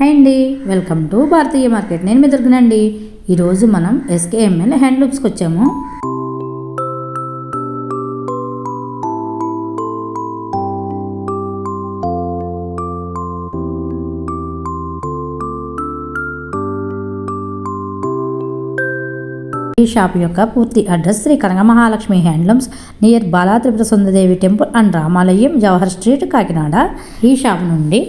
Hi అండి. Welcome to Bharatiya market. నేను మీ దొరికినండి ఈరోజు మనం ఎస్కేఎంఎల్ హ్యాండ్లూమ్స్కి వచ్చాము. ఈ షాప్ యొక్క పూర్తి address Shri Kanaka Mahalakshmi handlooms near Bala Tripura Sundaradevi temple and Ramalayam Jawahar street Kakinada. ఈ షాప్ నుండి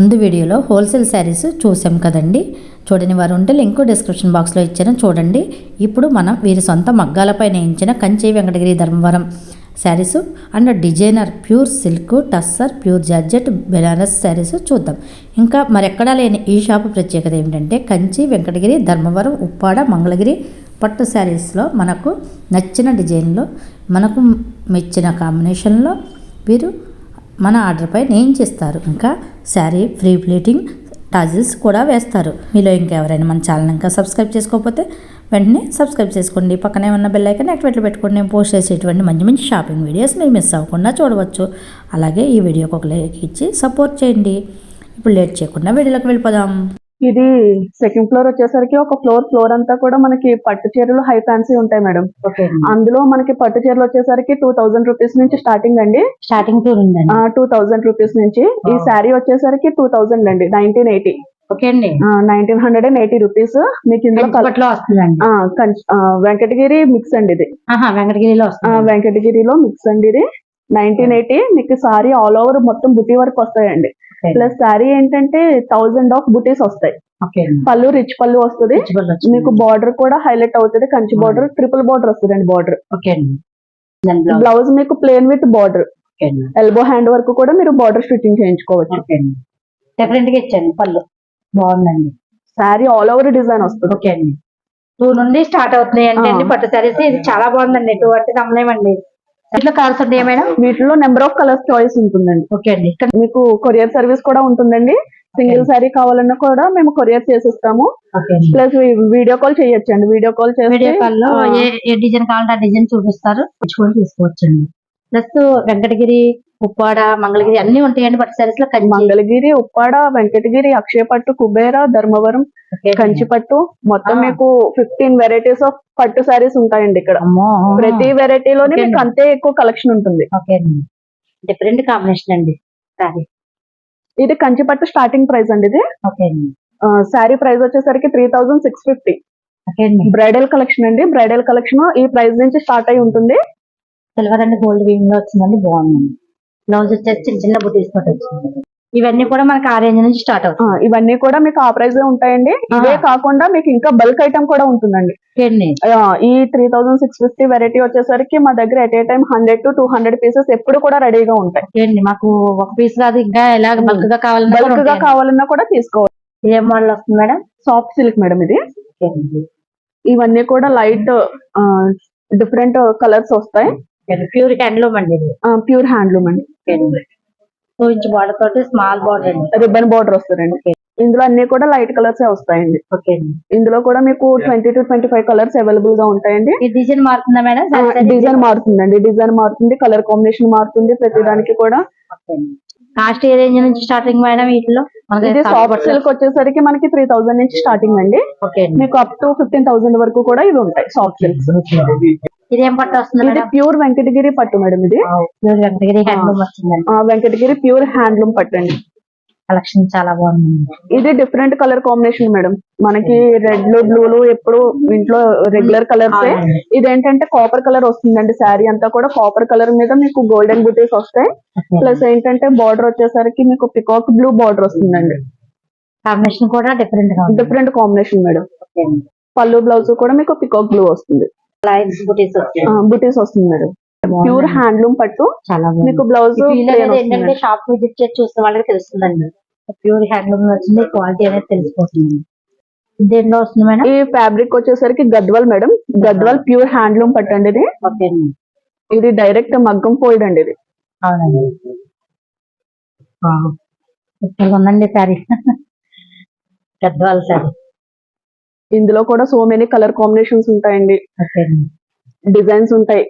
ముందు వీడియోలో హోల్సేల్ శారీస్ చూసాం కదండి. చూడని వారు ఉంటే లింక్ డిస్క్రిప్షన్ బాక్స్లో ఇచ్చాను. చూడండి. ఇప్పుడు మనం వీరి సొంత మగ్గాలపై నేయించిన Kanchi Venkatagiri Dharmavaram saris and designer pure silk tussar pure georgette Banaras saris చూద్దాం. ఇంకా మరెక్కడా లేని ఈ షాపు ప్రత్యేకత ఏమిటంటే కంచి వెంకటగిరి ధర్మవరం ఉప్పాడ మంగళగిరి పట్టు శారీస్లో మనకు నచ్చిన డిజైన్లో మనకు మెచ్చిన కాంబినేషన్లో వీరు మన ఆర్డర్పై నేయించిస్తారు ఇంకా శారీ ఫ్రీ ప్లేటింగ్ టాజిల్స్ కూడా వేస్తారు. మీలో ఇంకెవరైనా మన ఛానల్ ఇంకా సబ్స్క్రైబ్ చేసుకోకపోతే వెంటనే సబ్స్క్రైబ్ చేసుకోండి. పక్కనే ఉన్న బెల్ ఐకన్ యాక్టివేట్లో పెట్టుకోండి. నేను పోస్ట్ చేసేటువంటి మంచి మంచి షాపింగ్ వీడియోస్ మీరు మిస్ అవ్వకుండా చూడవచ్చు. అలాగే ఈ వీడియోకి ఒక లైక్ ఇచ్చి సపోర్ట్ చేయండి. ఇప్పుడు లేట్ చేయకుండా వీడియోలోకి వెళ్ళిపోదాం. ఇది సెకండ్ ఫ్లోర్ వచ్చేసరికి ఒక ఫ్లోర్ ఫ్లోర్ అంతా కూడా మనకి పట్టు చీరలు హై ఫ్యాన్సీ ఉంటాయి మేడం ఓకే అందులో మనకి పట్టు చీరలు వచ్చేసరికి టూ థౌజండ్ రూపీస్ నుంచి స్టార్టింగ్ అండి. స్టార్టింగ్ టూ థౌజండ్ రూపీస్ నుంచి. ఈ శారీ వచ్చేసరికి టూ థౌజండ్ అండి నైన్టీన్ ఎయిటీ ఓకే అండి. Nineteen hundred and eighty rupees మీకు ఇందులో వెంకటగిరి మిక్స్ అండి ఇది. వెంకటగిరిలో వెంకటగిరిలో మిక్స్ అండి ఇది. నైన్టీన్ ఎయిటీ మీకు సారీ ఆల్ ఓవర్ మొత్తం బుటీ వర్క్ వస్తాయండి. ప్లస్ శారీ ఏంటంటే థౌజండ్ ఆఫ్ బుటీస్ వస్తాయి. పళ్ళు రిచ్ పళ్ళు వస్తుంది. మీకు బార్డర్ కూడా హైలైట్ అవుతుంది. కంచి బార్డర్ ట్రిపుల్ బార్డర్ వస్తుంది అండి బార్డర్ ఓకే అండి. దాని బ్లౌజ్ మీకు plain with border elbow hand work కూడా మీరు బార్డర్ స్టిచ్చింగ్ చేయించుకోవచ్చు. డిఫరెంట్గా ఇచ్చాను పళ్ళు. బాగుందండి. శారీ ఆల్ ఓవర్ డిజైన్ వస్తుంది. ఓకే అండి. టూ నుండి స్టార్ట్ అవుతున్నాయి అంటే అండి. పట్టు సారీస్ ఇది చాలా బాగుందండి. టూ అంటే నమ్మలేమండి ఇట్లా కలర్స్ ఉంటాయి మేడం? వీటిలో నెంబర్ ఆఫ్ కలర్స్ చాయిస్ ఉంటుందండి. ఓకే అండి. మీకు కొరియర్ సర్వీస్ కూడా ఉంటుందండి. సింగిల్ శారీ కావాలన్నా కూడా మేము కొరియర్ చేసిస్తాము. ఓకే అండి. ప్లస్ వీడియో కాల్ చేయొచ్చు అండి వీడియో కాల్ వీడియో చేసి కాల్లో ఏ డిజైన్ కావాలంటే ఆ డిజైన్ చూపిస్తారు. తెచ్చుకొని తీసుకోవచ్చండి. ప్లస్ వెంకటగిరి ఉప్పాడ మంగళగిరి అన్ని ఉంటాయండి పట్టు సారీస్లో మంగళగిరి ఉప్పాడ వెంకటగిరి అక్షయపట్టు కుబేర ధర్మవరం. కంచిపట్టు. మొత్తం. మీకు ఫిఫ్టీన్ వెరైటీస్ ఆఫ్ పట్టు శారీస్ ఉంటాయండి ఇక్కడ. ప్రతి వెరైటీలోనే మీకు. అంతే ఎక్కువ కలెక్షన్ ఉంటుంది. ఓకే అండి. డిఫరెంట్ కాంబినేషన్ అండి. సారీ ఇది కంచిపట్టు స్టార్టింగ్ ప్రైస్ అండి ఇది. ఓకే అండి. శారీ ప్రైస్ వచ్చేసరికి three thousand six fifty bridal collection అండి. బ్రైడల్ కలెక్షన్ ఈ ప్రైస్ నుంచి స్టార్ట్ అయి ఉంటుంది. సిల్వర్ అండ్ గోల్డ్ వీవింగ్లో వచ్చిందండి. బాగుందండి. బ్లౌజ్ వచ్చేసి చిన్న చిన్న బుటీస్ తోటి వచ్చింది. ఇవన్నీ కూడా మనకి ఆ రేంజ్ నుంచి స్టార్ట్ ఆ, అవుతుంది ఇవన్నీ కూడా మీకు ఆ ప్రైస్ ఉంటాయండి. ఇవే. కాకుండా మీకు ఇంకా బల్క్ ఐటమ్ కూడా ఉంటుందండి. ఈ three thousand six fifty variety వచ్చేసరికి మా దగ్గర at a time hundred to two hundred pieces ఎప్పుడు కూడా రెడీగా ఉంటాయి. మాకు ఒక పీస్ కాదు ఇంకా ఎలా బల్క్గా కావాలన్నా కూడా బల్క్గా. కావాలన్నా కూడా తీసుకోవచ్చు ఏ మోడల్ వస్తుంది మేడం? సాఫ్ట్ సిల్క్ మేడం ఇది. ఇవన్నీ కూడా లైట్ డిఫరెంట్ కలర్స్ వస్తాయి. ప్యూర్ హ్యాండ్లూమ్ అండి ఇది. ప్యూర్ హ్యాండ్లూమ్ అండి. టూ ఇంచ్ బార్డర్ తోటి స్మాల్ బార్డర్ అండి. రిబ్బన్ బార్డర్ వస్తుందండి. ఇందులో అన్ని కూడా లైట్ కలర్స్ వస్తాయండి. ఓకే అండి. ఇందులో కూడా మీకు twenty to twenty five colours అవైలబుల్గా ఉంటాయండి. డిజైన్ మారుతుందా మేడం? డిజైన్ మారుతుందండి. డిజైన్ మారుతుంది కలర్ కాంబినేషన్ మారుతుంది ప్రతి దానికి కూడా. కాస్ట్ ఏ రేంజ్ నుంచి స్టార్టింగ్ మేడం వీటిలో? ఇది సాఫ్ట్ సిల్క్ వచ్చేసరికి మనకి త్రీ థౌసండ్ నుంచి స్టార్టింగ్ అండి. ఓకే అండి. మీకు అప్ టు ఫిఫ్టీన్ థౌసండ్ వరకు కూడా ఇవి ఉంటాయి సాఫ్ట్ సిల్క్స్ ఇది ఏం పట్టు వస్తుంది ఇది ప్యూర్ వెంకటగిరి పట్టు మేడం ఇది. ప్యూర్ వెంకటగిరి హ్యాండ్లూమ్ వచ్చిందండి. ఆ, వెంకటగిరి ప్యూర్ హ్యాండ్లూమ్ పట్టు అండి. కలెక్షన్ చాలా బాగుంది ఇది డిఫరెంట్ కలర్ కాంబినేషన్ మేడం. మనకి రెడ్లు బ్లూలు ఎప్పుడు ఇంట్లో రెగ్యులర్ కలర్స్. ఇదేంటంటే కాపర్ కలర్ వస్తుందండి శారీ అంతా కూడా. కాపర్ కలర్ మీద మీకు గోల్డెన్ బుటీస్ వస్తాయి. ప్లస్ ఏంటంటే బార్డర్ వచ్చేసరికి మీకు పికాక్ బ్లూ బార్డర్ వస్తుందండి. కాంబినేషన్ కూడా different different combination madam. Pallu blouse కూడా మీకు పికాక్ బ్లూ వస్తుంది. బుటీస్ వస్తుంది మేడం. ప్యూర్. హ్యాండ్లూమ్ పట్టు. చాలా బాగుంది. మీకు బ్లౌజ్ ఏంటంటే షాప్ విజిట్ చేసి చూసిన వాళ్ళకి తెలుస్తుందండి ప్యూర్ హ్యాండ్లూమ్ వచ్చింది క్వాలిటీ అనేది తెలిసిపోతుంది. దేంట్లో వస్తుంది మేడం? ఈ ఫ్యాబ్రిక్ వచ్చేసరికి Gadwal madam. Gadwal pure handloom పట్టు అండి ఇది. ఇది డైరెక్ట్ మగ్గం ఫోల్డ్ అండి ఇది. అవునండి. ఉందండి శారీ. గద్వాల శారీ. ఇందులో కూడా సో మెనీ కలర్ కాంబినేషన్స్ ఉంటాయండి. డిజైన్స్ ఉంటాయి.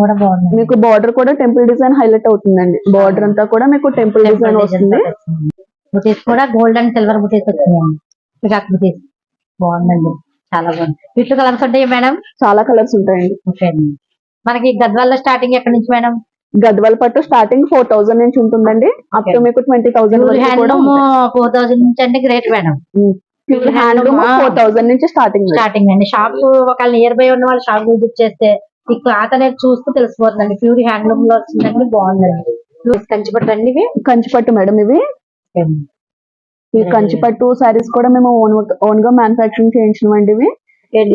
కూడా బాగుంది మీకు బార్డర్ కూడా టెంపుల్ డిజైన్ హైలైట్ అవుతుందండి. బార్డర్ అంతా కూడా మీకు టెంపుల్ డిజైన్ వస్తుంది. బుటీస్ కూడా గోల్డ్ అండ్ సిల్వర్ బుటీస్ వచ్చినాయండి పికాక్ బుటీస్ బాగుందండి. చాలా బాగుంది. వీటిలో కలర్స్ ఉంటాయి మేడం? చాలా కలర్స్ ఉంటాయండి. మనకి గద్వాల్లో స్టార్టింగ్ ఎక్కడి నుంచి మేడం? గద్వాల పట్టు స్టార్టింగ్ ఫోర్ థౌసండ్ నుంచి ఉంటుందండి. Up to. మీకు ట్వంటీ థౌసండ్ ఫోర్ థౌసండ్ నుంచి అంటే great madam. Pure handloom Ah. Four thousand నుంచి స్టార్టింగ్ స్టార్టింగ్ అండి. షాప్ ఒకవేళ నియర్ బై ఉన్న వాళ్ళు షాప్ విజిట్ చేస్తే ఈ క్లాత్ అనేది చూస్తూ తెలిసిపోతుందండి. ప్యూర్ హ్యాండ్లూమ్లో వచ్చిందండి బాగుందండి. ప్యూర్ కంచి పట్టండి ఇవి? కంచిపట్టు మేడం ఇవి. ఈ కంచిపట్టు సారీస్ కూడా మేము ఓన్ ఓన్గా మ్యానుఫాక్చరింగ్ చేయించినవండి ఇవి.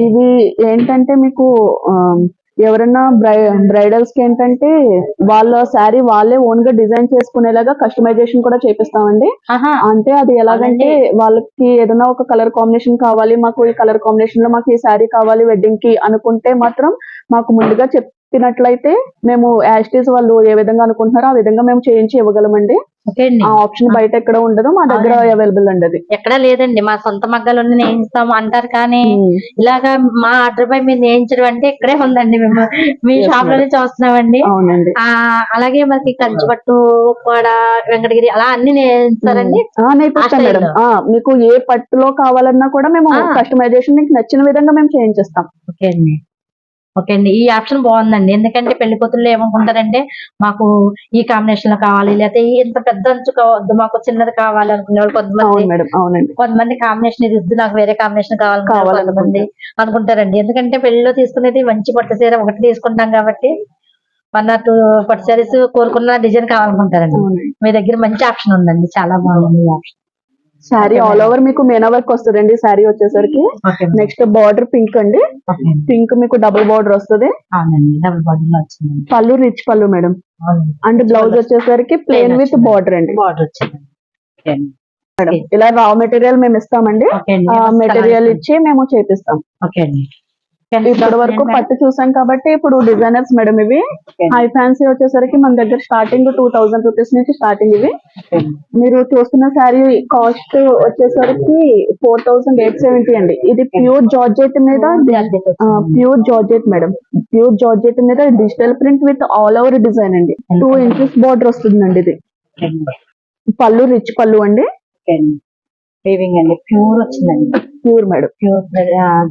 ఇవి ఏంటంటే మీకు ఎవరైనా బ్రై బ్రైడల్స్కి ఏంటంటే వాళ్ళ శారీ వాళ్ళే ఓన్గా డిజైన్ చేసుకునేలాగా కస్టమైజేషన్ కూడా చేపిస్తామండి. అంటే అది ఎలాగంటే వాళ్ళకి ఏదైనా ఒక కలర్ కాంబినేషన్ కావాలి మాకు ఈ కలర్ కాంబినేషన్లో మాకు ఈ శారీ కావాలి వెడ్డింగ్కి అనుకుంటే మాత్రం మాకు ముందుగా చెప్పినట్లయితే మేము యాస్టీస్ వాళ్ళు ఏ విధంగా అనుకుంటున్నారో ఆ విధంగా మేము చేయించి ఇవ్వగలమండి ఆ ఆప్షన్ బయట ఎక్కడ ఉండదు మా దగ్గర. అవైలబుల్ అండి అది. ఎక్కడా లేదండి. మా సొంత మగ్గాలు నేయిస్తాము అంటారు కానీ. ఇలాగా మా ఆర్డర్ పై మీరు నేయించడం అంటే ఇక్కడే ఉందండి మేము. మీ షాప్లోనే చూస్తున్నామండి. అవునండి. అలాగే మనకి కంచిపట్టు కూడా వెంకటగిరి అలా అన్ని నేయిస్తారండి నేర్పిస్తాం మేడం. ఆ, మీకు ఏ పట్టులో కావాలన్నా కూడా మేము. కస్టమైజేషన్ మీకు నచ్చిన విధంగా మేము చేయించేస్తాం. ఓకే అండి. ఓకే అండి. ఈ ఆప్షన్ బాగుందండి. ఎందుకంటే పెళ్ళి కూతుళ్ళు ఏమనుకుంటారంటే మాకు ఈ కాంబినేషన్లో కావాలి లేకపోతే ఈ ఇంత పెద్ద అంచు కావద్దు మాకు చిన్నది కావాలి అనుకునే వాళ్ళు అవును కొంతమంది కొంతమంది కాంబినేషన్ ఇది వద్దు నాకు వేరే కాంబినేషన్. కొంతమంది అనుకుంటారండి. ఎందుకంటే పెళ్ళిలో తీసుకునేది మంచి పట్టు చీర ఒకటి తీసుకుంటాం కాబట్టి వన్ ఆర్ టూ పట్టు సారీస్ కోరుకున్న డిజైన్ కావాలనుకుంటారండి. మీ దగ్గర మంచి ఆప్షన్ ఉందండి. చాలా బాగుంది ఆప్షన్. శారీ ఆల్. ఓవర్ మీకు మేనా వర్క్ వస్తుందండి శారీ వచ్చేసరికి. నెక్స్ట్ బార్డర్ పింక్ అండి. పింక్ మీకు డబుల్ బార్డర్ వస్తుంది. Pallu rich pallu madam. And blouse వచ్చేసరికి ప్లేన్ విత్. బార్డర్ అండి. Border madam. ఇలా రా మెటీరియల్ మేము ఇస్తామండి. మెటీరియల్ ఇచ్చి మేము చేపిస్తాం. ఓకే అండి. ఇప్పటి వరకు పట్టు చూసాం కాబట్టి ఇప్పుడు డిజైనర్స్ మేడం ఇవి. హై ఫ్యాన్సీ వచ్చేసరికి మన దగ్గర స్టార్టింగ్ టూ థౌసండ్ రూపీస్ నుంచి స్టార్టింగ్ ఇవి. మీరు చూస్తున్న శారీ కాస్ట్ వచ్చేసరికి ఫోర్ థౌసండ్ ఎయిట్ సెవెంటీ అండి. ఇది ప్యూర్ జార్జెట్ మీద pure georgette madam. Pure georgette మీద digital print with all over design అండి. టూ ఇంచెస్ బార్డర్ వస్తుందండి ఇది. పళ్ళు రిచ్ పళ్ళు అండి. వీవింగ్ అండి. ప్యూర్ వచ్చిందండి. Pure madam. ప్యూర్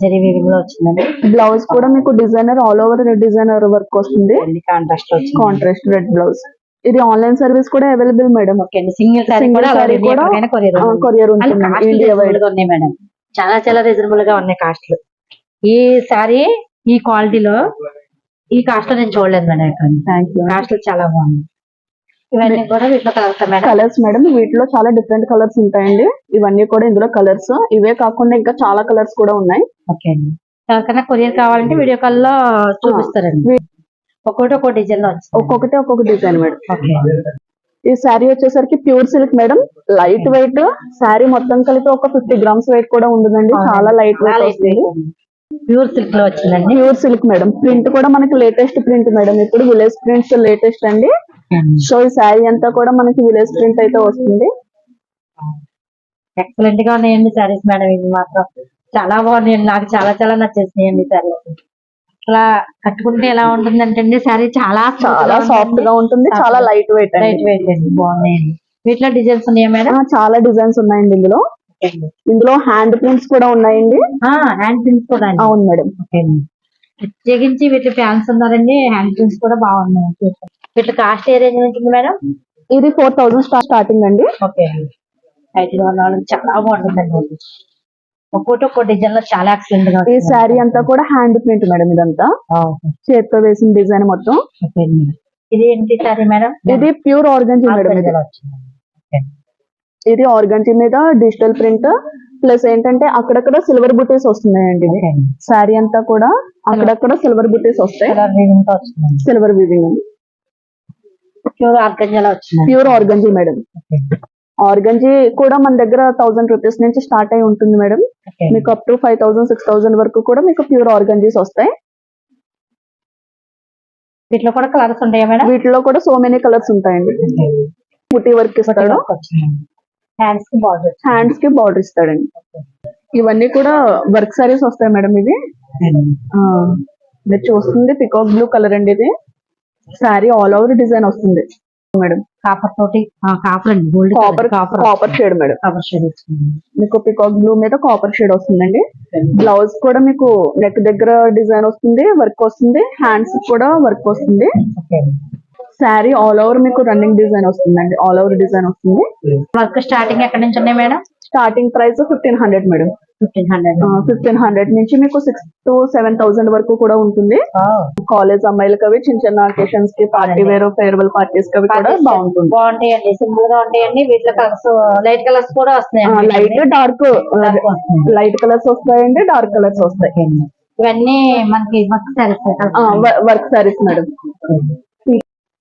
జరీ వీవింగ్లో వచ్చిందండి. బ్లౌజ్ కూడా మీకు designer all over designer work వస్తుంది. Contrast contrast red blouse. ఇది ఆన్లైన్ సర్వీస్ కూడా అవైలబుల్ మేడం. ఓకే అండి. సింగిల్ సారీ కూడా కొరియర్ ఉంటుంది. మేడం. చాలా చాలా రీజనబుల్గా ఉన్నాయి కాస్ట్లు ఈ సారీ ఈ క్వాలిటీలో ఈ కాస్ట్లో నేను చూడలేదు మేడం ఇక్కడ థ్యాంక్ యూ కాస్ట్ చాలా బాగుంది ఇవన్నీ కూడా వీటిలో కలర్స్ మేడం కలర్స్ మేడం వీటిలో చాలా డిఫరెంట్ కలర్స్ ఉంటాయండి. ఇవన్నీ కూడా ఇందులో కలర్స్ ఇవే కాకుండా ఇంకా చాలా కలర్స్ కూడా ఉన్నాయి. ఓకే అండి. ఎవరికైనా కొరియర్ కావాలంటే వీడియో కాల్లో చూపిస్తారండి. ఒక్కొక్కటి ఒక్కో డిజైన్లో ఒక్కొక్కటి ఒక్కొక్క డిజైన్ మేడం ఓకే. ఈ శారీ వచ్చేసరికి pure silk madam light weight sari మొత్తం కలిపి ఒక ఫిఫ్టీ గ్రామ్స్ వెయిట్ కూడా ఉంటుందండి. చాలా లైట్ వెయిట్ వస్తుంది. ప్యూర్ సిల్క్లో వచ్చిందండి. ప్యూర్ సిల్క్ మేడం ప్రింట్ కూడా మనకి లేటెస్ట్ ప్రింట్ మేడం ఇప్పుడు విలేజ్ ప్రింట్స్ లేటెస్ట్ అండి. సో ఈ శారీ అంతా కూడా మనకి విలేజ్ ప్రింట్ అయితే వస్తుంది. ఎక్సలెంట్గా ఉన్నాయండి సారీస్ మేడం. ఇవి మాత్రం చాలా బాగున్నాయండి. నాకు చాలా చాలా నచ్చేసినాయండి సారీస్ అలా కట్టుకుంటే ఎలా ఉంటుందంటే అండి సారీ చాలా చాలా సాఫ్ట్గా ఉంటుంది చాలా లైట్ వెయిట్ లైట్ వెయిట్ అండి. బాగున్నాయండి. వీటిలో డిజైన్స్ ఉన్నాయా మేడం? ఆ, చాలా డిజైన్స్ ఉన్నాయండి ఇందులో. ఇందులో హ్యాండ్ ప్రింట్స్ కూడా ఉన్నాయండి. హ్యాండ్ ప్రింట్స్ కూడా అవును మేడం. ప్రత్యేకించి వీటి ఫ్యాన్స్ ఉన్నారండి. హ్యాండ్ ప్రింట్స్ కూడా బాగున్నాయి. వీటి కాస్ట్ ఏ రేంజ్ ఉంటుంది మేడం? ఇది ఫోర్ థౌసండ్ స్టార్టింగ్ అండి. ఓకే వాళ్ళకి చాలా బాగుంటుందండి. ఒక్కోటి ఒక్కో డిజైన్లో చాలా ఎక్సలెంట్గా ఈ శారీ అంతా కూడా హ్యాండ్ ప్రింట్ మేడం ఇదంతా. చేతితో వేసిన డిజైన్ మొత్తం. ఇది ఏంటి సారీ మేడం? ఇది ప్యూర్ ఆర్గంజీ మేడం ఇది. ఆర్గంజీ మీద డిజిటల్ ప్రింట్. ప్లస్ ఏంటంటే అక్కడక్కడ సిల్వర్ బుటీస్ వస్తున్నాయండి. శారీ అంతా కూడా అక్కడక్కడ సిల్వర్ బుటీస్ వస్తాయి. సిల్వర్ వీవింగ్ ప్యూర్ ఆర్గంజాలో వచ్చింది. Pure organza madam. ఆర్గంజీ కూడా మన దగ్గర థౌసండ్ రూపీస్ నుంచి స్టార్ట్ అయి ఉంటుంది మేడం. మీకు up to five thousand six thousand వరకు కూడా మీకు ప్యూర్ ఆర్గంజీస్ వస్తాయి. వీటిలో కూడా కలర్స్ ఉంటాయా మేడం? వీటిలో కూడా సో మెనీ కలర్స్ ఉంటాయండి. పుట్టి వర్క్ ఇస్తాడు. హ్యాండ్స్కి బార్డర్ హ్యాండ్స్కి బార్డర్ ఇస్తాడండి. ఇవన్నీ కూడా వర్క్ సారీస్ వస్తాయి మేడం ఆ, మీరు చూస్తుంది పికాక్ బ్లూ కలర్ అండి ఇది. శారీ ఆల్ ఓవర్ డిజైన్ వస్తుంది. మేడం. కాపర్ తోటి కాపర్ అండి. Gold copper copper copper shade madam. Copper shade వచ్చింది మీకు పికాక్ బ్లూ మీద కాపర్ షేడ్ వస్తుందండి. బ్లౌజ్ కూడా మీకు నెక్ దగ్గర డిజైన్ వస్తుంది వర్క్ వస్తుంది. హ్యాండ్స్ కూడా వర్క్ వస్తుంది. శారీ ఆల్ ఓవర్ మీకు రన్నింగ్ డిజైన్ వస్తుందండి. ఆల్ ఓవర్ డిజైన్ వస్తుంది. వర్క్ స్టార్టింగ్ ఎక్కడి నుంచి ఉన్నాయి madam? Starting price fifteen hundred madam fifteen hundred fifteen hundred నుంచి మీకు సిక్స్ టు సెవెన్ థౌసండ్ వరకు కూడా ఉంటుంది. కాలేజ్ అమ్మాయిలకి అవి చిన్న చిన్న అకేషన్స్కి పార్టీ వేర్ ఫేర్వెల్ పార్టీస్కి కూడా బాగుంటుంది. బాగుంటాయండి సింపుల్గా ఉంటాయండి. వీటిలో కలర్స్ లైట్ కలర్స్ కూడా వస్తున్నాయి లైట్ డార్క్ లైట్ కలర్స్ వస్తాయండి డార్క్ కలర్స్ వస్తాయి. ఇవన్నీ మనకి work saris work saris madam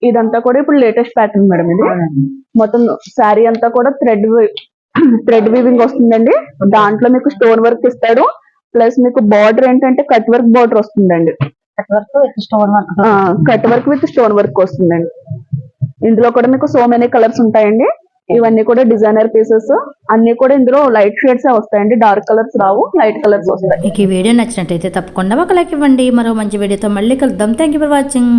ఇదంతా కూడా ఇప్పుడు లేటెస్ట్ ప్యాటర్న్ మేడం ఇది. మొత్తం శారీ అంతా కూడా థ్రెడ్ థ్రెడ్ వీవింగ్ వస్తుందండి. దాంట్లో మీకు స్టోన్ వర్క్ ఇస్తాడు. ప్లస్ మీకు బార్డర్ ఏంటంటే కట్ వర్క్ బార్డర్ వస్తుందండి. Cut work stone work cut work with stone work వస్తుందండి. ఇందులో కూడా మీకు సో మెనీ కలర్స్ ఉంటాయండి. ఇవన్నీ కూడా డిజైనర్ పీసెస్ అన్ని కూడా ఇందులో లైట్ షేడ్స్ వస్తాయండి. డార్క్ కలర్స్ రావు లైట్ కలర్స్ వస్తాయి. మీకు ఈ వీడియో నచ్చినట్టయితే తప్పకుండా ఒక లైక్ ఇవ్వండి. మరో మంచి వీడియోతో మళ్ళీ కలుద్దాం. Thank you for watching